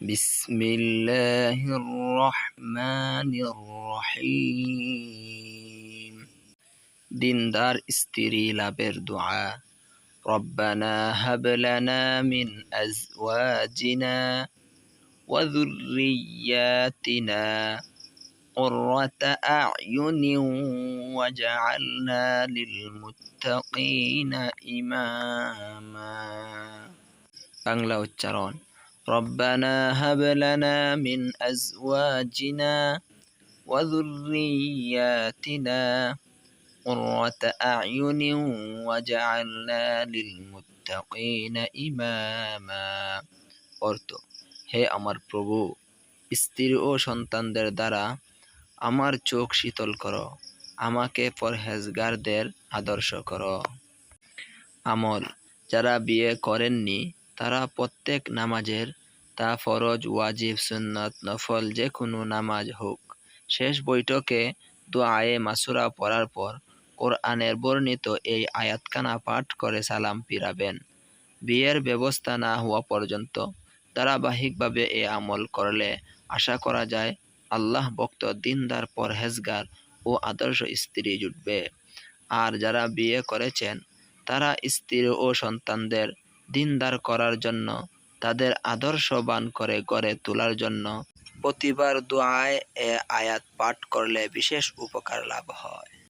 بسم الله الرحمن الرحيم দিনদার স্ত্রী লাভের দোয়া ربنا هب لنا من أزواجنا وذرياتنا قرة أعين وجعلنا للمتقين إماما বাংলা উচ্চারণ ربنا هب لنا من أزواجنا وذرياتنا قرة أعين وجعلنا للمتقين إماما অর্থ হে আমার প্রভু স্ত্রী ও সন্তানদের দ্বারা আমার চোখ শীতল করো আমাকে পরহেজগারদের আদর্শ করো আমল যারা বিয়ে করেননি তারা প্রত্যেক নামাজের তা ফরজ, ওয়াজিব, সুন্নত, নফল যে কোনো নামাজ হোক। শেষ বৈঠকে দোয়ায়ে মাসুরা পড়ার পর কোরআনের বর্ণিত এই আয়াতখানা পাঠ করে সালাম ফিরাবেন। বিয়ের ব্যবস্থা না হওয়া পর্যন্ত ধারাবাহিকভাবে এ আমল করলে আশা করা যায় আল্লাহ ভক্ত, দিনদার, পরহেজগার ও আদর্শ স্ত্রী জুটবে। আর যারা বিয়ে করেছেন, তারা স্ত্রী ও সন্তানদের দিনদার করার জন্য তাদের আদর্শবান করে গড়ে তোলার জন্য প্রতিবার দোয়ায় এ আয়াত পাঠ করলে বিশেষ উপকার লাভ হয়।